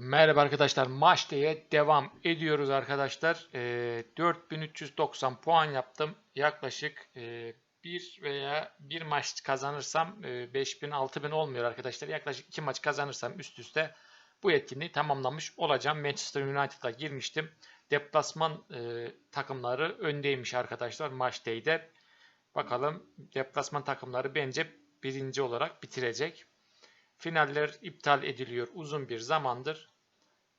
Merhaba arkadaşlar. Maç diye devam ediyoruz arkadaşlar. Ee, 4390 puan yaptım. Yaklaşık e, bir veya bir maç kazanırsam e, 5000 6000 olmuyor arkadaşlar. Yaklaşık iki maç kazanırsam üst üste bu etkinliği tamamlamış olacağım. Manchester United'a girmiştim. Deplasman e, takımları öndeymiş arkadaşlar maç day'de. Bakalım deplasman takımları bence birinci olarak bitirecek. Finaller iptal ediliyor uzun bir zamandır.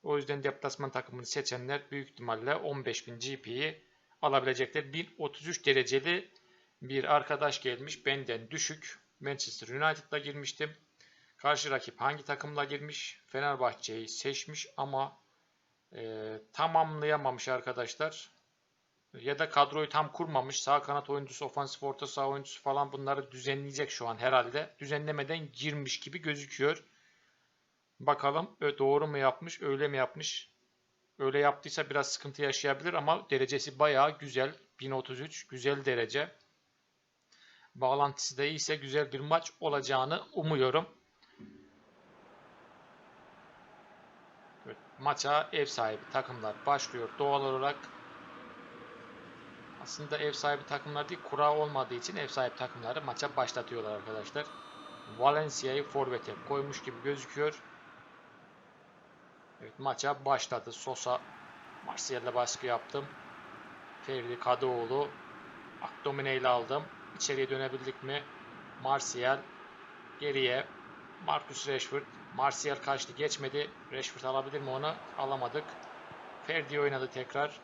O yüzden deplasman takımını seçenler büyük ihtimalle 15.000 GP'yi alabilecekler. 1033 dereceli bir arkadaş gelmiş. Benden düşük. Manchester United'la girmiştim. Karşı rakip hangi takımla girmiş? Fenerbahçe'yi seçmiş ama e, tamamlayamamış arkadaşlar. Ya da kadroyu tam kurmamış. Sağ kanat oyuncusu, ofansif orta saha oyuncusu falan bunları düzenleyecek şu an herhalde. Düzenlemeden girmiş gibi gözüküyor. Bakalım doğru mu yapmış, öyle mi yapmış? Öyle yaptıysa biraz sıkıntı yaşayabilir ama derecesi bayağı güzel. 1033 güzel derece. Bağlantısı da iyiyse güzel bir maç olacağını umuyorum. Evet, maça ev sahibi takımlar başlıyor. Doğal olarak aslında ev sahibi takımlar değil, kura olmadığı için ev sahibi takımları maça başlatıyorlar arkadaşlar. Valencia'yı forvete koymuş gibi gözüküyor. Evet maça başladı. Sosa Martial'le baskı yaptım. Ferdi Kadıoğlu Akdomine ile aldım. İçeriye dönebildik mi? Martial geriye Marcus Rashford Martial kaçtı geçmedi. Rashford alabilir mi onu? Alamadık. Ferdi oynadı tekrar.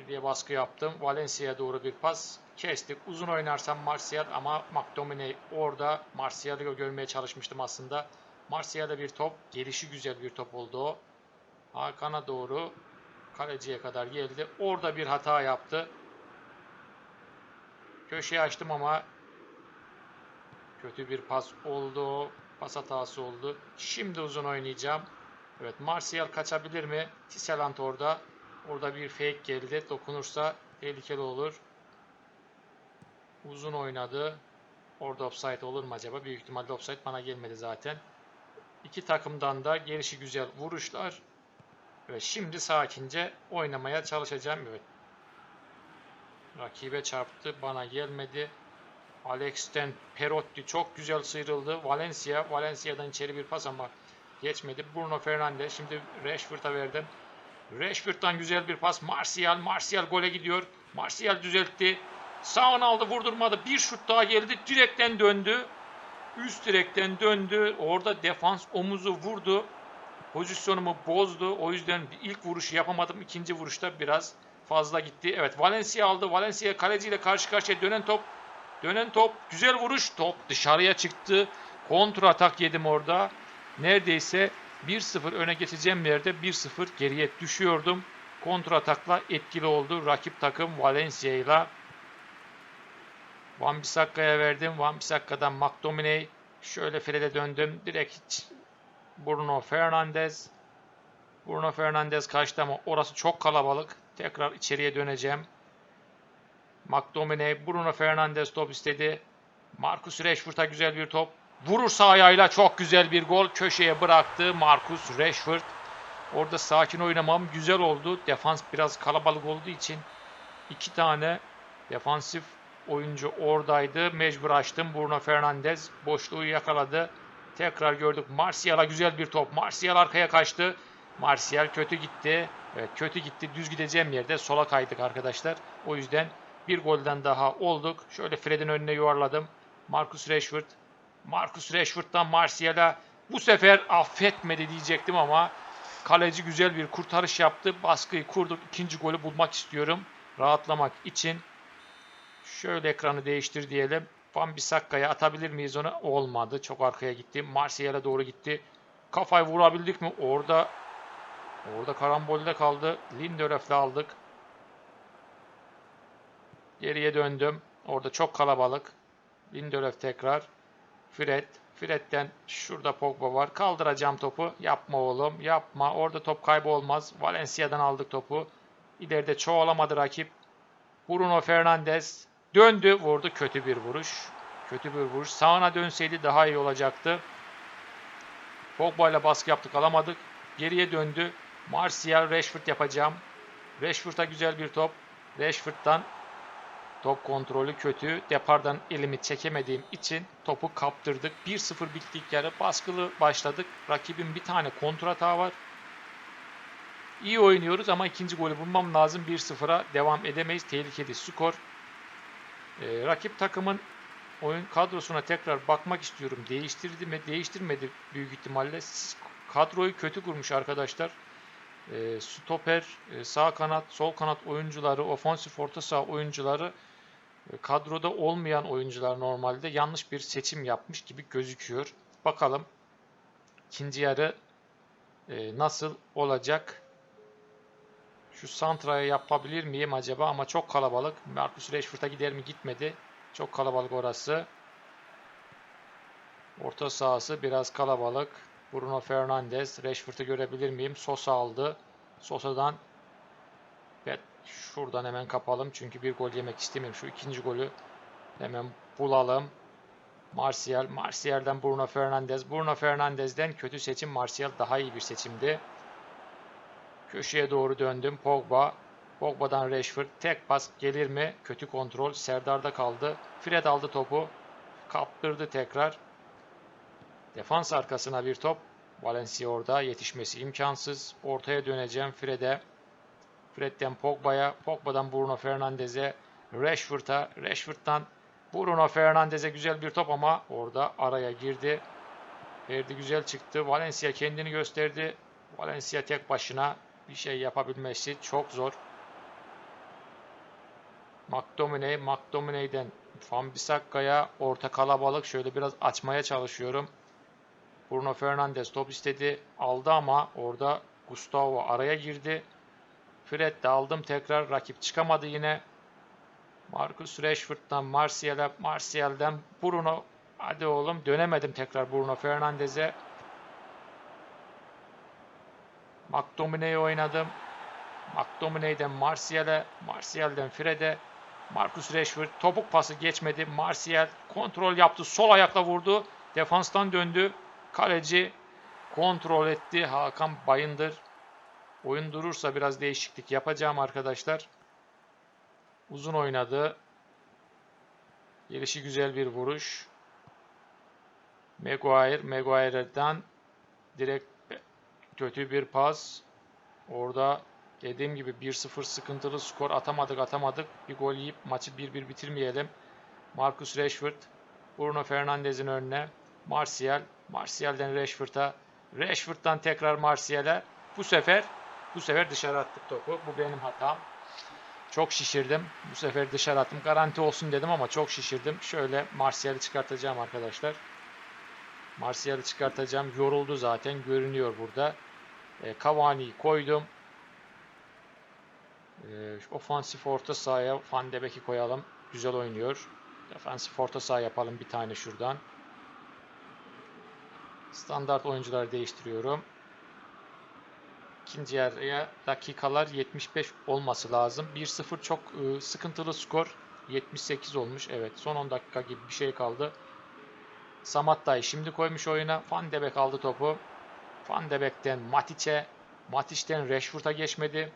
Ferdi'ye baskı yaptım. Valencia'ya doğru bir pas. Kestik. Uzun oynarsam Martial ama McTominay orada. Martial'ı görmeye çalışmıştım aslında. Martial'da bir top. Gelişi güzel bir top oldu o. Hakan'a doğru kaleciye kadar geldi. Orada bir hata yaptı. Köşeyi açtım ama kötü bir pas oldu. Pas hatası oldu. Şimdi uzun oynayacağım. Evet Martial kaçabilir mi? Tisseland orada. Orada bir fake geldi. Dokunursa tehlikeli olur. Uzun oynadı. Orada offside olur mu acaba? Büyük ihtimalle offside bana gelmedi zaten. İki takımdan da gelişi güzel vuruşlar. Evet şimdi sakince oynamaya çalışacağım. Evet. Rakibe çarptı. Bana gelmedi. Alex'ten Perotti çok güzel sıyrıldı. Valencia. Valencia'dan içeri bir pas ama geçmedi. Bruno Fernandes. Şimdi Rashford'a verdim. Rashford'dan güzel bir pas. Martial. Martial gole gidiyor. Martial düzeltti. Sağını aldı vurdurmadı. Bir şut daha geldi. Direkten döndü. Üst direkten döndü. Orada defans omuzu vurdu. Pozisyonumu bozdu. O yüzden ilk vuruşu yapamadım. İkinci vuruşta biraz fazla gitti. Evet Valencia aldı. Valencia kaleciyle karşı karşıya dönen top. Dönen top. Güzel vuruş. Top dışarıya çıktı. Kontra atak yedim orada. Neredeyse 1-0 öne geçeceğim yerde 1-0 geriye düşüyordum. Kontra atakla etkili oldu. Rakip takım Valencia ile Van Bissakka'ya verdim. Van Bissakka'dan McTominay. Şöyle Fred'e döndüm. Direkt hiç Bruno Fernandes. Bruno Fernandes kaçtı ama orası çok kalabalık. Tekrar içeriye döneceğim. McTominay, Bruno Fernandes top istedi. Marcus Rashford'a güzel bir top. Vurur sağ ayağıyla çok güzel bir gol. Köşeye bıraktı Marcus Rashford. Orada sakin oynamam güzel oldu. Defans biraz kalabalık olduğu için iki tane defansif oyuncu oradaydı. Mecbur açtım. Bruno Fernandes boşluğu yakaladı. Tekrar gördük. Martial'a güzel bir top. Martial arkaya kaçtı. Martial kötü gitti. Evet kötü gitti. Düz gideceğim yerde sola kaydık arkadaşlar. O yüzden bir golden daha olduk. Şöyle Fred'in önüne yuvarladım. Marcus Rashford. Marcus Rashford'dan Martial'a bu sefer affetmedi diyecektim ama kaleci güzel bir kurtarış yaptı. Baskıyı kurduk. İkinci golü bulmak istiyorum. Rahatlamak için. Şöyle ekranı değiştir diyelim. Van Bissakka'ya atabilir miyiz onu? Olmadı. Çok arkaya gitti. Martial'e doğru gitti. Kafayı vurabildik mi? Orada orada karambolde kaldı. Lindelöf'le aldık. Geriye döndüm. Orada çok kalabalık. Lindelöf tekrar. Fred. Fred'den şurada Pogba var. Kaldıracağım topu. Yapma oğlum. Yapma. Orada top kaybı olmaz. Valencia'dan aldık topu. İleride çoğalamadı rakip. Bruno Fernandes döndü. Vurdu. Kötü bir vuruş. Kötü bir vuruş. Sağına dönseydi daha iyi olacaktı. Pogba ile baskı yaptık alamadık. Geriye döndü. Martial Rashford yapacağım. Rashford'a güzel bir top. Rashford'dan top kontrolü kötü. Depardan elimi çekemediğim için topu kaptırdık. 1-0 bitti ilk yarı. Baskılı başladık. Rakibin bir tane kontratağı var. İyi oynuyoruz ama ikinci golü bulmam lazım. 1-0'a devam edemeyiz. Tehlikeli skor. Ee, rakip takımın oyun kadrosuna tekrar bakmak istiyorum. Değiştirdi mi? Değiştirmedi büyük ihtimalle. Kadroyu kötü kurmuş arkadaşlar. Ee, stoper, e, sağ kanat, sol kanat oyuncuları, ofansif orta saha oyuncuları kadroda olmayan oyuncular normalde yanlış bir seçim yapmış gibi gözüküyor. Bakalım ikinci yarı e, nasıl olacak? Şu Santra'ya yapabilir miyim acaba? Ama çok kalabalık. Marcus Rashford'a gider mi? Gitmedi. Çok kalabalık orası. Orta sahası biraz kalabalık. Bruno Fernandes. Rashford'u görebilir miyim? Sosa aldı. Sosa'dan şuradan hemen kapalım. Çünkü bir gol yemek istemiyorum. Şu ikinci golü hemen bulalım. Martial. Martial'den Bruno Fernandes. Bruno Fernandes'den kötü seçim. Martial daha iyi bir seçimdi. Köşeye doğru döndüm. Pogba. Pogba'dan Rashford. Tek pas gelir mi? Kötü kontrol. Serdar'da kaldı. Fred aldı topu. Kaptırdı tekrar. Defans arkasına bir top. Valencia orada. Yetişmesi imkansız. Ortaya döneceğim. Fred'e. Fred'den Pogba'ya. Pogba'dan Bruno Fernandes'e. Rashford'a. Rashford'dan Bruno Fernandes'e güzel bir top ama orada araya girdi. Ferdi güzel çıktı. Valencia kendini gösterdi. Valencia tek başına bir şey yapabilmesi çok zor. McTominay, McTominay'den Van Bissakka'ya orta kalabalık şöyle biraz açmaya çalışıyorum. Bruno Fernandes top istedi. Aldı ama orada Gustavo araya girdi. Fred de aldım tekrar. Rakip çıkamadı yine. Marcus Rashford'dan Martial'e, Martial'den Bruno. Hadi oğlum dönemedim tekrar Bruno Fernandes'e. McTominay'i oynadım. McTominay'den Martial'e, Martial'den Fred'e. Marcus Rashford topuk pası geçmedi. Martial kontrol yaptı. Sol ayakla vurdu. Defanstan döndü. Kaleci kontrol etti. Hakan Bayındır. Oyun durursa biraz değişiklik yapacağım arkadaşlar. Uzun oynadı. Gelişi güzel bir vuruş. Maguire, Maguire'dan direkt kötü bir pas. Orada dediğim gibi 1-0 sıkıntılı skor atamadık atamadık. Bir gol yiyip maçı 1-1 bitirmeyelim. Marcus Rashford, Bruno Fernandes'in önüne. Martial, Martial'den Rashford'a. Rashford'dan tekrar Martial'e. Bu sefer bu sefer dışarı attık topu. Bu benim hatam. Çok şişirdim. Bu sefer dışarı attım. Garanti olsun dedim ama çok şişirdim. Şöyle Martial'i çıkartacağım arkadaşlar. Martial'i çıkartacağım. Yoruldu zaten. Görünüyor burada. E, Cavani'yi koydum. E, ofansif orta sahaya Van de Beek'i koyalım. Güzel oynuyor. Defansif orta saha yapalım bir tane şuradan. Standart oyuncuları değiştiriyorum. İkinci yarıya dakikalar 75 olması lazım. 1-0 çok e, sıkıntılı skor. 78 olmuş. Evet son 10 dakika gibi bir şey kaldı. Samatta'yı şimdi koymuş oyuna. Van de Beek aldı topu. Van de Beek'ten Matic'e. Matic'ten Rashford'a geçmedi.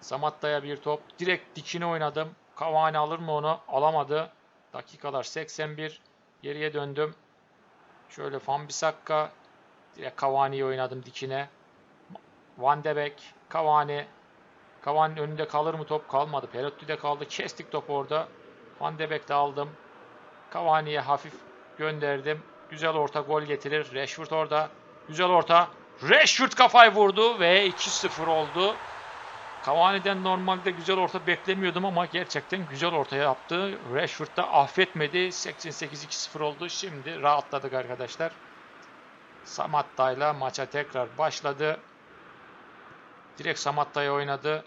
Samatta'ya bir top. Direkt dikine oynadım. Cavani alır mı onu? Alamadı. Dakikalar 81. Geriye döndüm. Şöyle Van Bissaka. Direkt Cavani'yi oynadım dikine. Van de Beek, Cavani. Cavani'nin önünde kalır mı top? Kalmadı. Perotti de kaldı. Kestik topu orada. Van de Beek de aldım. Cavani'ye hafif gönderdim. Güzel orta gol getirir. Rashford orada. Güzel orta. Rashford kafayı vurdu ve 2-0 oldu. Cavani'den normalde güzel orta beklemiyordum ama gerçekten güzel orta yaptı. Rashford da affetmedi. 88-2-0 oldu. Şimdi rahatladık arkadaşlar. Samatta'yla maça tekrar başladı. Direkt Samatta'ya oynadı.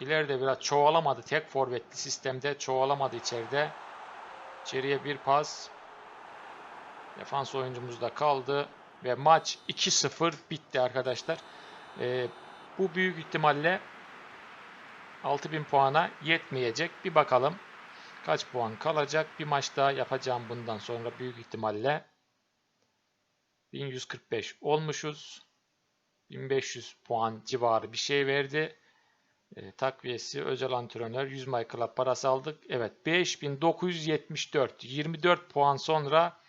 İleride biraz çoğalamadı. Tek forvetli sistemde çoğalamadı içeride. İçeriye bir pas. Defans oyuncumuz da kaldı. Ve maç 2-0 bitti arkadaşlar. Ee, bu büyük ihtimalle 6000 puana yetmeyecek. Bir bakalım kaç puan kalacak. Bir maç daha yapacağım bundan sonra büyük ihtimalle. 1145 olmuşuz. 1500 puan civarı bir şey verdi. E, takviyesi özel antrenör 100 My Club parası aldık. Evet 5974 24 puan sonra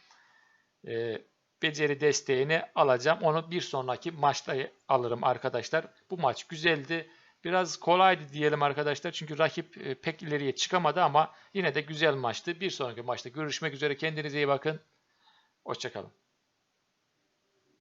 e, beceri desteğini alacağım. Onu bir sonraki maçta alırım arkadaşlar. Bu maç güzeldi. Biraz kolaydı diyelim arkadaşlar. Çünkü rakip e, pek ileriye çıkamadı ama yine de güzel maçtı. Bir sonraki maçta görüşmek üzere. Kendinize iyi bakın. Hoşçakalın.